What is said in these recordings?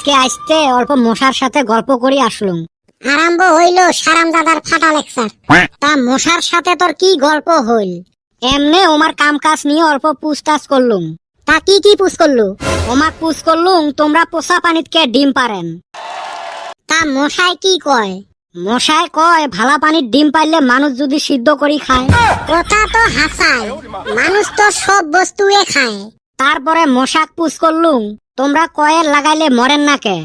আজকে আসতে অল্প মশার সাথে গল্প করি আসলুম। আরম্ভ হইল সারাম দাদার ফাটা লেকচার। তা মশার সাথে তোর কি গল্প হইল? এমনে ওমার কাম কাজ নিয়ে অল্প পুছতাছ করলুম। তা কি কি পুষ করল? ওমাক পুছ করলুম তোমরা পোষা পানিত কে ডিম পারেন। তা মশাই কি কয়? মশাই কয় ভালা পানির ডিম পাইলে মানুষ যদি সিদ্ধ করি খায়। কথা তো হাসায় মানুষ তো সব বস্তুয়ে খায়। তারপরে মশাক পুষ করলুম তোমরা কয়েল লাগাইলে মরেন না কে?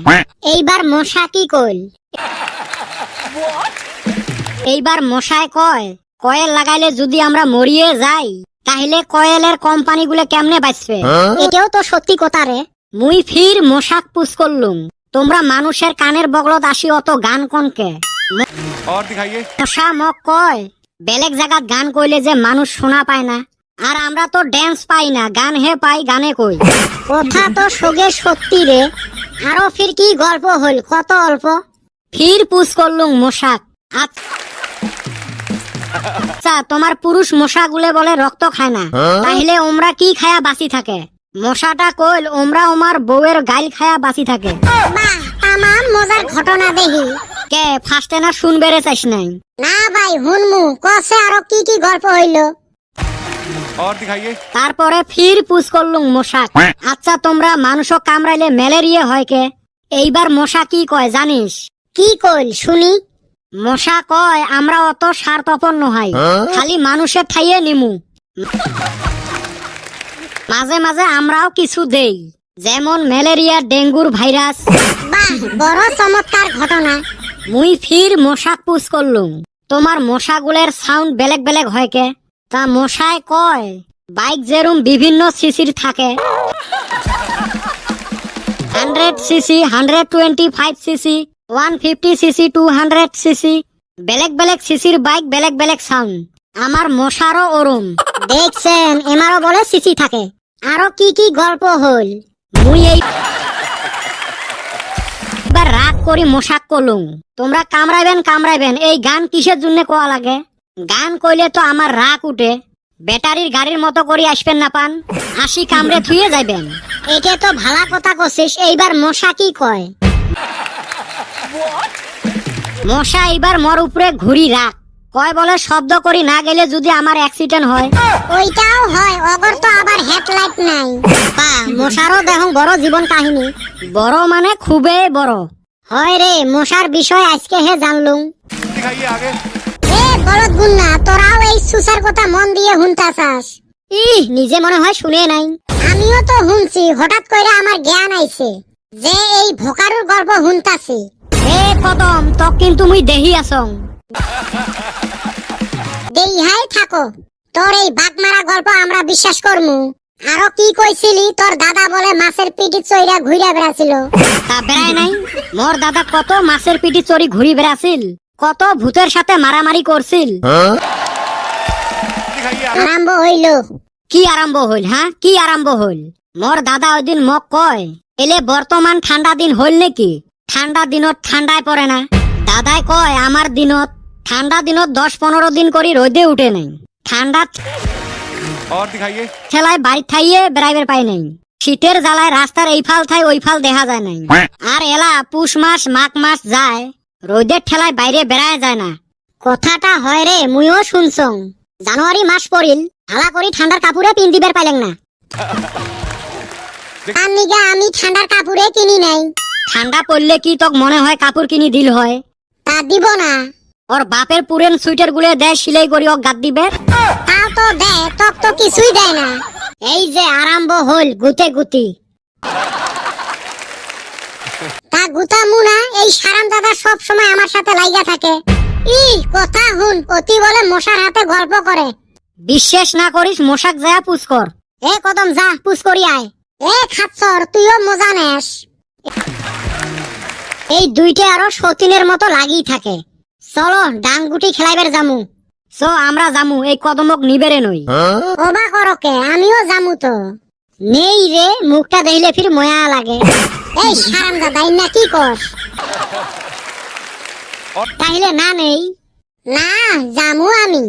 এইবার মশা কি কইল? এইবার মশায় কয় কয়েল লাগাইলে যদি আমরা মরিয়ে যাই তাহলে কয়েলের কোম্পানি গুলো কেমনে বাঁচবে? এটাও তো সত্যি কথা রে। মুই ফির মশাক পুষ করলুম। তোমরা মানুষের কানের বগলত আসি অত গান কনকে মশা মক কয় বেলেগ জায়গাত গান কইলে যে মানুষ শোনা পায় না। আর আমরা তো ড্যান্স পাই না গান হে পাই গানে কই? কথা তো সগে সত্যি রে। আরও ফির কি গল্প হইল? কত অল্প? ফির পুষ করলুম মশাক। আচ্ছা তোমার পুরুষ মশাগুলে বলে রক্ত খায় না। তাহলে ওমরা কি খায়া বাঁচি থাকে? মশাটা কইল ওমরা ওমার বউয়ের গাইল খায়া বাঁচি থাকে। বাহ তামাম মজার ঘটনা দেখি। কে ফার্স্টে না শুন বেড়ে চাইস নাই। না ভাই হুনমু কসে আরও কি কি গল্প হইল? और दिखाइए তারপরে ফির পুষ করলুম মশাক আচ্ছা তোমরা মানুষ কামড়াইলে ম্যালেরিয়া হয় কে এইবার মশা কি কয় জানিস কি কইল শুনি মশা কয় আমরা অত স্বার্থপর নহাই খালি মানুষের খাইয়ে নিমু মাঝে মাঝে আমরাও কিছু দেই যেমন ম্যালেরিয়া ডেঙ্গুর ভাইরাস বাহ বড় চমৎকার ঘটনা মুই ফির মশাক পুষ করলুম তোমার মশাগুলের সাউন্ড বেলেগ বেলেগ হয় কে তা মশায় কয়, বাইক যেরম বিভিন্ন সিসির থাকে। Hundred CC, hundred twenty five CC, one fifty CC, two hundred CC. বেলেগ বেলেগ সিসির বাইক, বেলেগ বেলেগ সাউন্ড। আমার মশারও ওরম। দেখছেন, এমারও বলে সিসি থাকে। আরও কি কি গল্প হইল মুই এই রাগ করি মশাক করলুম তোমরা কামড়াইবেন কামড়াইবেন। এই গান কিসের জন্য কোয়া লাগে? গান কইলে তো আমার রাগ উঠে। ব্যাটারির গাড়ির মতো করে আসবেন না পান। হাসি কামড়ে থুয়ে যাইবেন। এটা তো ভালা কথা কছিস এইবার মশা কি কয়? মশা এইবার মর উপরে ঘুরি রাখ কয় বলে শব্দ করি না গেলে যদি আমার অ্যাক্সিডেন্ট হয়। ওইটাও হয় অগর তো আবার হেডলাইট নাই। তা মশারও দেখো বড় জীবন কাহিনী। বড় মানে খুবই বড়। হয় রে মশার বিষয় আজকে হে জানলুম। গলত গুন্না তোরাও এই সুসার কথা মন দিয়ে হুনতা চাস ইহ নিজে মনে হয় শুনে নাই। আমিও তো হুনছি হঠাৎ কইরা আমার জ্ঞান আইছে যে এই ভোকারুর গল্প হুনতাছি হে কদম তো কিন্তু মুই দেহি আসং দেইহাই থাকো তোর এই বাগমারা গল্প আমরা বিশ্বাস করমু। আরও কি কইছিলি তোর দাদা বলে মাছের পিটি চইরা ঘুরে বেড়াছিল তা বেড়ায় নাই মোর দাদা কত মাছের পিটি চড়ি ঘুরি বেড়াছিল কত ভূতের সাথে মারামারি করছিল? হ্যাঁ? আরম্ভ হইল। কি আরম্ভ হইল হ্যাঁ? কি আরম্ভ হইল? মোর দাদা ওই দিন মক কয় এলে বর্তমান ঠান্ডা দিন হইল নাকি? ঠান্ডা দিনত ঠান্ডায় পড়ে না। দাদাই কয় আমার দিনত ঠান্ডা দিনত দশ পনেরো দিন করি রোদে উঠে নাই। ঠান্ডা খেলায় বাড়ি থাইয়ে বেড়াইবের পাই নাই। শীতের জ্বালায় রাস্তার এই ফাল থাই ওই ফাল দেখা যায় নাই। হ্যাঁ। আর এলা পুষ মাস মাঘ মাস যায়। রোদের ঠেলায় বাইরে বেড়ায় যায় না। কথাটা হয় রে মুইও শুনছং। জানুয়ারি মাস পড়িল হালা করি ঠান্ডার কাপড়ে পিন দিবার পাইলেন না। নিগা আমি ঠান্ডার কাপড়ে কিনি নাই। ঠান্ডা পড়লে কি তোক মনে হয় কাপড় কিনি দিল হয়? তা দিব না। ওর বাপের পুরেন সুইটারগুলো দেয় সিলাই করি ওক গাদ দিবে তাও তো দেয় তক তো কিছুই দেয় না। এই যে আরম্ভ হল গুতে গুতি। তা গুতা মুনা এই সারাম দাদা সব সময় আমার সাথে লাইগা থাকে। ই কথা হুন অতি বলে মশার হাতে গল্প করে। বিশ্বাস না করিস মশাক যায় পুষ কর। এ কদম যা পুষ করি আয়। এ খাচ্ছর তুইও মজা নেস। এই দুইটা আরও সতীনের মতো লাগি থাকে। চলো ডাংগুটি খেলাইবার জামু সো আমরা জামু এই কদমক নিবেরে নই। অবাক করকে আমিও জামু তো। নেই রে মুখটা দেখলে ফির ময়া লাগে। এই সারাম দাদা না কি কর তাহলে না নেই। না জামু আমি।